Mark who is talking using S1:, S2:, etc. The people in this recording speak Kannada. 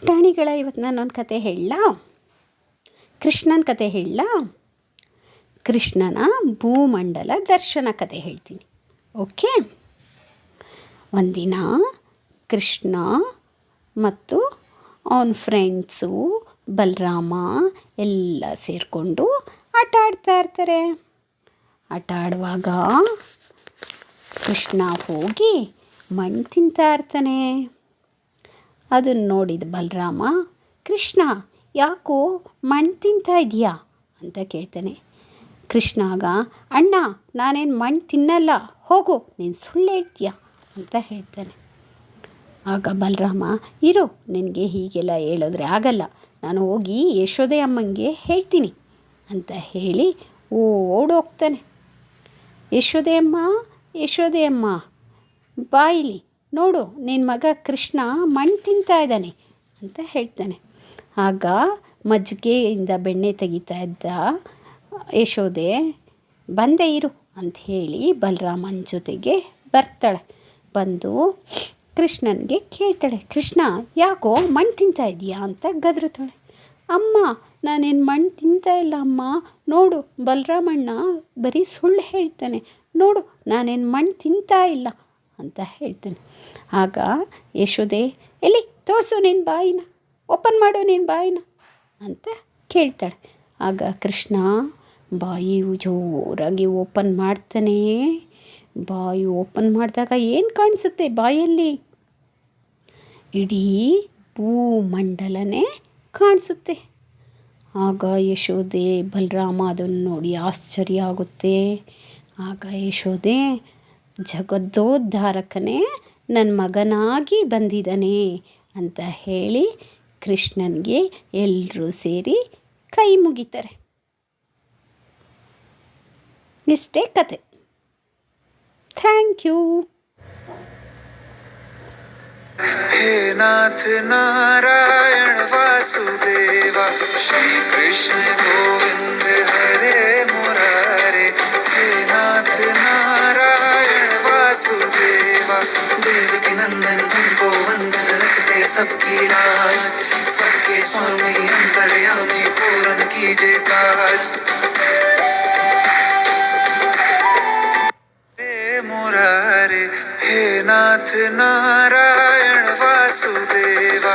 S1: ಪುಟಾಣಿಗಳ ಇವತ್ತು ನಾನೊಂದು ಕತೆ ಹೇಳಲಾ? ಕೃಷ್ಣನ ಕತೆ ಹೇಳಲಾ? ಕೃಷ್ಣನ ಭೂಮಂಡಲ ದರ್ಶನ ಕತೆ ಹೇಳ್ತೀನಿ. ಓಕೆ? ಒಂದಿನ ಕೃಷ್ಣ ಮತ್ತು ಅವನ ಫ್ರೆಂಡ್ಸು ಬಲರಾಮ ಎಲ್ಲ ಸೇರಿಕೊಂಡು ಆಟ ಆಡ್ತಾ ಇರ್ತಾರೆ. ಆಟ ಆಡುವಾಗ ಕೃಷ್ಣ ಹೋಗಿ ಮಣ್ಣು ತಿಂತಾ ಇರ್ತಾನೆ. ಅದನ್ನು ನೋಡಿದ ಬಲರಾಮ, ಕೃಷ್ಣ, ಯಾಕೋ ಮಣ್ಣು ತಿಂತಾ ಇದೆಯಾ? ಅಂತ ಕೇಳ್ತಾನೆ. ಕೃಷ್ಣ ಆಗ, ಅಣ್ಣ, ನಾನೇನು ಮಣ್ಣು ತಿನ್ನಲ್ಲ, ಹೋಗು, ನೀನು ಸುಳ್ಳು ಹೇಳ್ತೀಯ? ಅಂತ ಹೇಳ್ತಾನೆ. ಆಗ ಬಲರಾಮ, ಇರು, ನಿನಗೆ ಹೀಗೆಲ್ಲ ಹೇಳಿದ್ರೆ ಆಗಲ್ಲ. ನಾನು ಹೋಗಿ ಯಶೋದೆ ಅಮ್ಮಂಗೆ ಹೇಳ್ತೀನಿ. ಅಂತ ಹೇಳಿ ಓಡೋಗ್ತಾನೆ. ಯಶೋದೆ ಅಮ್ಮ ಯಶೋದೆ ಅಮ್ಮ ಬಾಯಿಲಿ ನೋಡು ನಿನ್ನ ಮಗ ಕೃಷ್ಣ ಮಣ್ಣು ತಿಂತಾ ಇದ್ದಾನೆ ಅಂತ ಹೇಳ್ತಾನೆ. ಆಗ ಮಜ್ಜಿಗೆಯಿಂದ ಬೆಣ್ಣೆ ತೆಗಿತಾ ಇದ್ದ ಯಶೋದೆ, ಬಂದೆ ಇರು ಅಂತ ಹೇಳಿ ಬಲರಾಮನ ಜೊತೆಗೆ ಬರ್ತಾಳೆ. ಬಂದು ಕೃಷ್ಣನಿಗೆ ಕೇಳ್ತಾಳೆ, ಕೃಷ್ಣ, ಯಾಕೋ ಮಣ್ಣು ತಿಂತಾ ಇದೆಯಾ ಅಂತ ಗದರುತ್ತಾಳೆ. ಅಮ್ಮ, ನಾನೇನು ಮಣ್ಣು ತಿಂತಾ ಇಲ್ಲ ಅಮ್ಮ. ನೋಡು, ಬಲರಾಮಣ್ಣ ಬರೀ ಸುಳ್ಳು ಹೇಳ್ತಾನೆ. ನೋಡು, ನಾನೇನು ಮಣ್ಣು ತಿಂತಾ ಇಲ್ಲ ಅಂತ ಹೇಳ್ತಾನೆ. ಆಗ ಯಶೋದೆ, ಎಲ್ಲಿ? ತೋರಿಸು ನಿನ್ನ ಬಾಯಿನ, ಓಪನ್ ಮಾಡು ನಿನ್ನ ಬಾಯಿನ ಅಂತ ಕೇಳ್ತಾಳೆ. ಆಗ ಕೃಷ್ಣ, ಬಾಯಿ ಜೋರಾಗಿ ಓಪನ್ ಮಾಡ್ತಾನೆ. ಬಾಯಿ ಓಪನ್ ಮಾಡಿದಾಗ ಏನು ಕಾಣಿಸುತ್ತೆ ಬಾಯಲ್ಲಿ? ಇಡೀ ಭೂಮಂಡಲನೇ ಕಾಣಿಸುತ್ತೆ. ಆಗ ಯಶೋದೆ, ಬಲರಾಮ, ಅದನ್ನು ನೋಡಿ ಆಶ್ಚರ್ಯ ಆಗುತ್ತೆ. ಆಗ ಯಶೋದೆ, ಜಗದ್ದೋದ್ಧಾರಕನೇ ನನ್ನ ಮಗನಾಗಿ ಬಂದಿದ್ದಾನೆ ಅಂತ ಹೇಳಿ ಕೃಷ್ಣನಿಗೆ ಎಲ್ಲರೂ ಸೇರಿ ಕೈ ಮುಗಿತಾರೆ ಇಷ್ಟೇ ಕತೆ ಥ್ಯಾಂಕ್ ಯು
S2: हे नाथ नारायण वासुदेवा श्री कृष्ण सबकी राज सबके स्वामी अंतर्यामी पूर्ण कीजे काज। हे मुरारी हे नाथ नारायण वासुदेवा